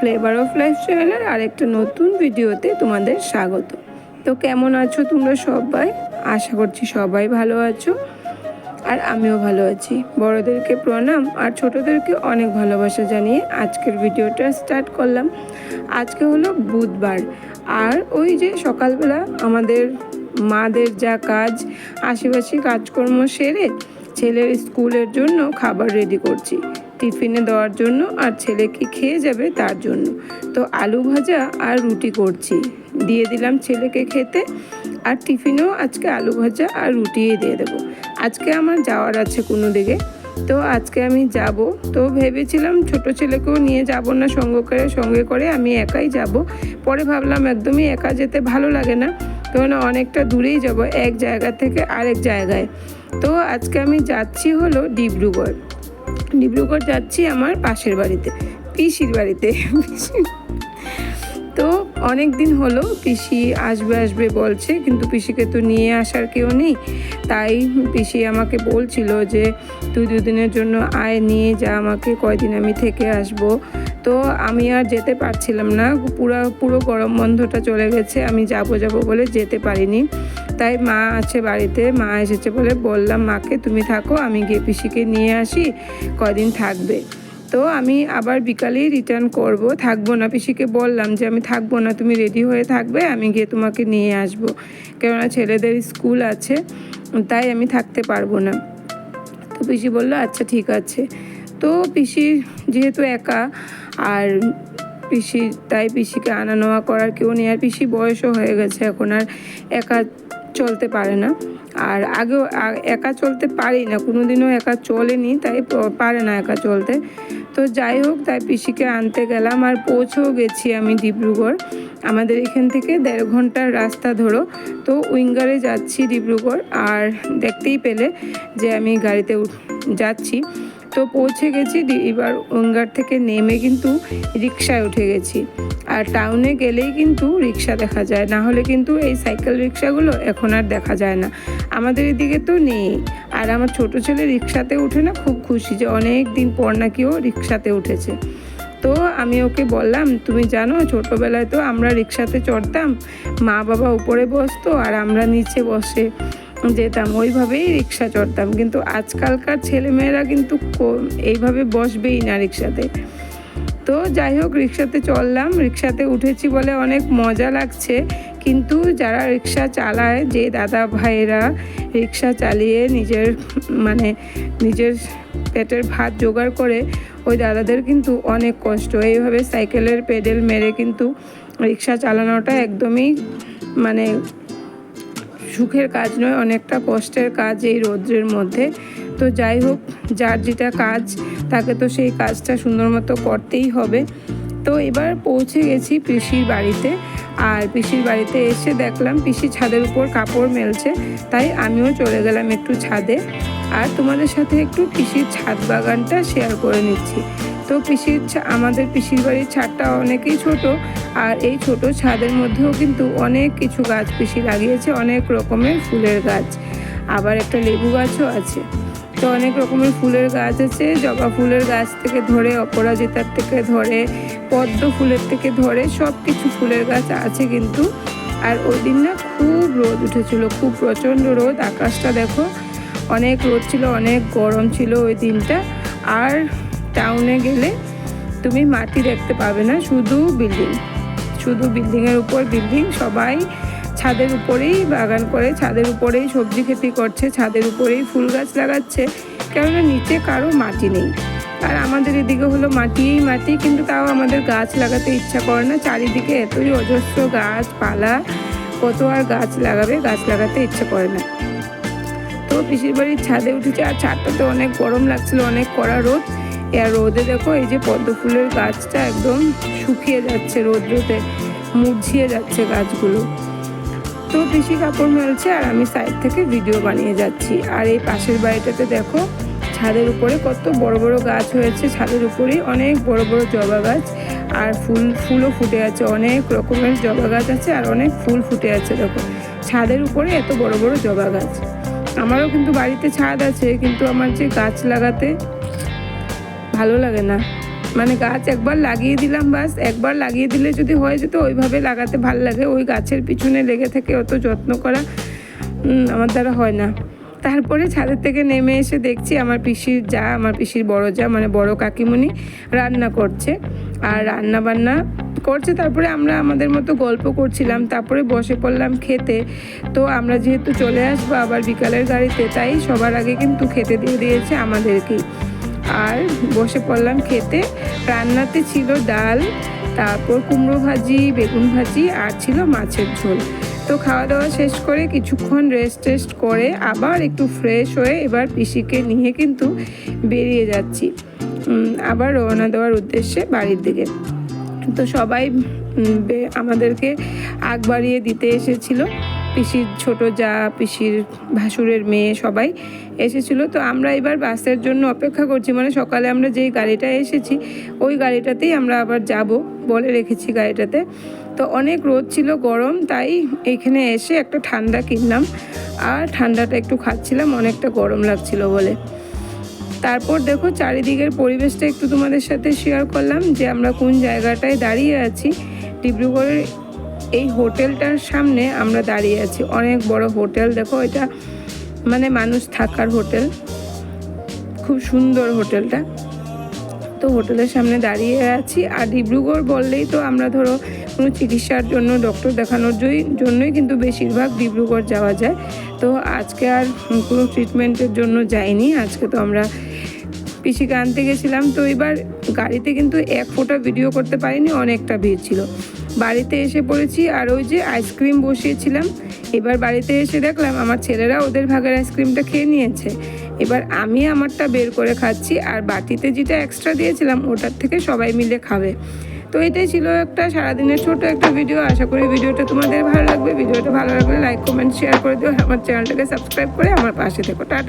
Flavour of life চ্যানেলের আরেকটা নতুন ভিডিওতে তোমাদের স্বাগত। তো কেমন আছো তোমরা সবাই? আশা করছি সবাই ভালো আছো আর আমিও ভালো আছি। বড়দেরকে প্রণাম আর ছোটোদেরকে অনেক ভালোবাসা জানিয়ে আজকের ভিডিওটা স্টার্ট করলাম। আজকে হলো বুধবার আর ওই যে সকালবেলা আমাদের মাদের যা কাজ, আশেপাশে কাজকর্ম সেরে ছেলের স্কুলের জন্য খাবার রেডি করছি। টিফিনে দেওয়ার জন্য আর ছেলে কি খেয়ে যাবে তার জন্য। তো আলু ভাজা আর রুটি করছি। দিয়ে দিলাম ছেলেকে খেতে আর টিফিনেও আজকে আলু ভাজা আর রুটিই দিয়ে দেবো। আজকে আমার যাওয়ার আছে কোনো দিকে। তো আজকে আমি যাব। তো ভেবেছিলাম ছোট ছেলেকেও নিয়ে যাব না, সঙ্গে করে সঙ্গে করে আমি একাই যাব। পরে ভাবলাম একদমই একা যেতে ভালো লাগে না। কারণ অনেকটা দূরেই যাব, এক জায়গা থেকে আরেক জায়গায়। তো আজকে আমি যাচ্ছি হলো ডিব্রুগড়। ডিব্রুগড় যাচ্ছি আমার পাশের বাড়িতে, পিসির বাড়িতে। তো অনেক দিন হলো পিসি আসবে আসবে বলছে, কিন্তু পিসিকে তো নিয়ে আসার কেউ নেই। তাই পিসি আমাকে বলছিল যে, তুই দুদিনের জন্য আয়, নিয়ে যা আমাকে, কয়দিন আমি থেকে আসব। তো আমি আর যেতে পারছিলাম না, পুরো পুরো গরম বন্ধটা চলে গেছে, আমি যাব যাব বলে যেতে পারিনি। তাই মা আছে বাড়িতে, মা এসেছে বলে বললাম, মাকে তুমি থাকো, আমি গিয়ে পিসিকে নিয়ে আসি কদিন থাকবে। তো আমি আবার বিকালেই রিটার্ন করব। থাকব না, পিসিকে বললাম যে, আমি থাকব না, তুমি রেডি হয়ে থাকবে, আমি গিয়ে তোমাকে নিয়ে আসব। কেননা ছেলেদের স্কুল আছে, তাই আমি থাকতে পারব না। তো পিসি বলল আচ্ছা ঠিক আছে। তো পিসি যেহেতু একা, আর পিসি, তাই পিসিকে আনা নেওয়া করার কেউ নেই, আর পিসি বয়সও হয়ে গেছে, এখন আর একা চলতে পারে না। আর আগেও একা চলতে পারি না কোনো দিনও একা চলেনি, তাই পারে না একা চলতে। তো যাই হোক, তাই পিসিকে আনতে গেলাম আর পৌঁছেও গেছি আমি ডিব্রুগড়। আমাদের এখান থেকে দেড় ঘণ্টার রাস্তা ধরো। তো উইঙ্গারে যাচ্ছি ডিব্রুগড়, আর দেখতেই পেলে যে আমি গাড়িতে যাচ্ছি। তো পৌঁছে গেছি এবার ওঙ্গার থেকে নেমে কিন্তু রিক্সায় উঠে গেছি। আর টাউনে গেলেই কিন্তু রিক্সা দেখা যায়, না হলে কিন্তু এই সাইকেল রিক্সাগুলো এখন আর দেখা যায় না। আমাদের এদিকে তো নেই। আর আমার ছোট ছেলে রিক্সাতে উঠে না, খুব খুশি যে অনেক দিন পর নাকি ও রিক্সাতে উঠেছে। তো আমি ওকে বললাম, তুমি জানো ছোটোবেলায় তো আমরা রিক্সাতে চড়তাম, মা বাবা উপরে বসতো আর আমরা নিচে বসে। যেতাম, ওইভাবেই রিক্সা চড়তাম। কিন্তু আজকালকার ছেলেমেয়েরা কিন্তু এইভাবে বসবেই না রিক্সাতে। তো যাই হোক, রিক্সাতে চললাম। রিক্সাতে উঠেছি বলে অনেক মজা লাগছে। কিন্তু যারা রিক্সা চালায়, যে দাদা ভাইয়েরা রিক্সা চালিয়ে নিজের মানে নিজের পেটের ভাত জোগাড় করে, ওই দাদাদের কিন্তু অনেক কষ্ট। এইভাবে সাইকেলের পেডেল মেরে কিন্তু রিক্সা চালানোটা একদমই মানে সুখের কাজ নয়, অনেকটা কষ্টের কাজ এই রৌদ্রের মধ্যে। তো যাই হোক, যার যেটা কাজ, তাকে তো সেই কাজটা সুন্দর মতো করতেই হবে। তো এবার পৌঁছে গেছি পিসির বাড়িতে। আর পিসির বাড়িতে এসে দেখলাম পিসি ছাদের উপর কাপড় মেলছে, তাই আমিও চলে গেলাম একটু ছাদে। আর তোমাদের সাথে একটু পিসির ছাদ বাগানটা শেয়ার করে নিচ্ছি। তো পিসির আমাদের পিসির বাড়ির ছাদটা অনেকেই ছোট, আর এই ছোট ছাদের মধ্যেও কিন্তু অনেক কিছু গাছ পিসি লাগিয়েছে, অনেক রকমের ফুলের গাছ। আবার একটা লেবু গাছও আছে। তো অনেক রকমের ফুলের গাছ আছে। জবা ফুলের গাছ থেকে ধরে, অপরাজিতার থেকে ধরে, পদ্ম ফুলের থেকে ধরে সব কিছু ফুলের গাছ আছে কিন্তু। আর ওই দিন না খুব রোদ উঠেছিল, খুব প্রচণ্ড রোদ। আকাশটা দেখো, অনেক রোদ ছিল, অনেক গরম ছিল ওই দিনটা। আর টাউনে গেলে তুমি মাটি দেখতে পাবে না, শুধু বিল্ডিং শুধু বিল্ডিংয়ের উপর বিল্ডিং সবাই ছাদের উপরেই বাগান করে, ছাদের উপরেই সবজি খেতি করছে, ছাদের উপরেই ফুল গাছ লাগাচ্ছে, কেননা নিচে কারও মাটি নেই। আর আমাদের এদিকে হলো মাটিই মাটি, কিন্তু তাও আমাদের গাছ লাগাতে ইচ্ছা করে না। চারিদিকে এতই অজস্র গাছপালা, কত আর গাছ লাগাবে, গাছ লাগাতে ইচ্ছে করে না। তো পিসির বাড়ির ছাদে উঠেছে, আর ছাদটাতে অনেক গরম লাগছিল, অনেক কড়া রোদ। আর রোদে দেখো, এই যে পদ্ম ফুলের গাছটা একদম শুকিয়ে যাচ্ছে রোদ্রতে, মুরঝিয়ে যাচ্ছে গাছগুলো। তো পিসি কাপড় মেলছে আর আমি সাইড থেকে ভিডিও বানিয়ে যাচ্ছি। আর এই পাশের বাড়িটাতে দেখো, ছাদের উপরে কত বড় বড় গাছ হয়েছে। ছাদের উপরেই অনেক বড় বড় জবা গাছ আর ফুল, ফুলও ফুটে আছে। অনেক রকমের জবা গাছ আছে আর অনেক ফুল ফুটে আছে, দেখো। ছাদের উপরে এত বড় বড় জবা গাছ। আমারও কিন্তু বাড়িতে ছাদ আছে, কিন্তু আমার যে গাছ লাগাতে ভালো লাগে না। মানে গাছ একবার লাগিয়ে দিলাম বাস, একবার লাগিয়ে দিলে যদি হয়ে যেত ওইভাবে লাগাতে ভালো লাগে। ওই গাছের পিছনে লেগে থেকে অত যত্ন করা আমার দ্বারা হয় না। তারপরে ছাদের থেকে নেমে এসে দেখছি আমার পিসির যা, আমার পিসির বড় যা মানে বড় কাকিমণি রান্না করছে। আর রান্না বান্না করছে, তারপরে আমরা আমাদের মতো গল্প করছিলাম, তারপরে বসে পড়লাম খেতে। তো আমরা যেহেতু চলে আসব আবার বিকালের গাড়িতে, তাই সবার আগে কিন্তু খেতে দিয়ে দিয়েছে আমাদেরকেই। আর বসে পড়লাম খেতে। রান্নাতে ছিল ডাল, তারপর কুমড়ো ভাজি, বেগুন ভাজি আর ছিল মাছের ঝোল। তো খাওয়া দাওয়া শেষ করে কিছুক্ষণ রেস্ট টেস্ট করে আবার একটু ফ্রেশ হয়ে এবার পিসিকে নিয়ে কিন্তু বেরিয়ে যাচ্ছি। আবার রওনা দেওয়ার উদ্দেশ্যে বাড়ির দিকে। তো সবাই আমাদেরকে আগ বাড়িয়ে দিতে এসেছিল। পিসির ছোট যা, পিসির ভাসুরের মেয়ে সবাই এসেছিল। তো আমরা এবার বাসের জন্য অপেক্ষা করছি। মানে সকালে আমরা যেই গাড়িটা এসেছি, ওই গাড়িটাতেই আমরা আবার যাব বলে রেখেছি গাড়িটাতে। তো অনেক রোদ ছিল, গরম, তাই এইখানে এসে একটা ঠান্ডা কিনলাম। আর ঠান্ডাটা একটু খাচ্ছিলাম, অনেকটা গরম লাগছিল বলে। তারপর দেখো চারিদিকের পরিবেশটা একটু তোমাদের সাথে শেয়ার করলাম যে আমরা কোন জায়গাটায় দাঁড়িয়ে আছি। ডিব্রুগড়ের এই হোটেলটার সামনে আমরা দাঁড়িয়ে আছি। অনেক বড় হোটেল, দেখো এটা মানে মানুষ থাকার হোটেল। খুব সুন্দর হোটেলটা। তো হোটেলের সামনে দাঁড়িয়ে আছি। আর ডিব্রুগড় বললেই তো আমরা ধরো কোনো চিকিৎসার জন্য, ডক্টর দেখানোর জন্যই কিন্তু বেশিরভাগ ডিব্রুগড় যাওয়া যায়। তো আজকে আর কোনো ট্রিটমেন্টের জন্য যাইনি। আজকে তো আমরা পিসিকে আনতে গেছিলাম। তো এবার গাড়িতে কিন্তু এক ফোঁটা ভিডিও করতে পারিনি, অনেকটা ভিড় ছিল। বাড়িতে এসে পড়েছি আর ওই যে আইসক্রিম বসিয়েছিলাম। এবার বাড়িতে এসে দেখলাম আমার ছেলেরা ওদের ভাগের আইসক্রিমটা খেয়ে নিয়েছে। এবার আমি আমারটা বের করে খাচ্ছি আর বাটিতে যেটা এক্সট্রা দিয়েছিলাম ওটার থেকে সবাই মিলে খাবে। তো এটাই ছিল একটা সারাদিনের ছোট একটা ভিডিও আশা করি ভিডিওটা তোমাদের ভালো লাগবে। ভিডিওটা ভালো লাগলে লাইক কমেন্ট শেয়ার করে দিও। আমার চ্যানেলটাকে সাবস্ক্রাইব করে আমার পাশে থেকো। টাটা।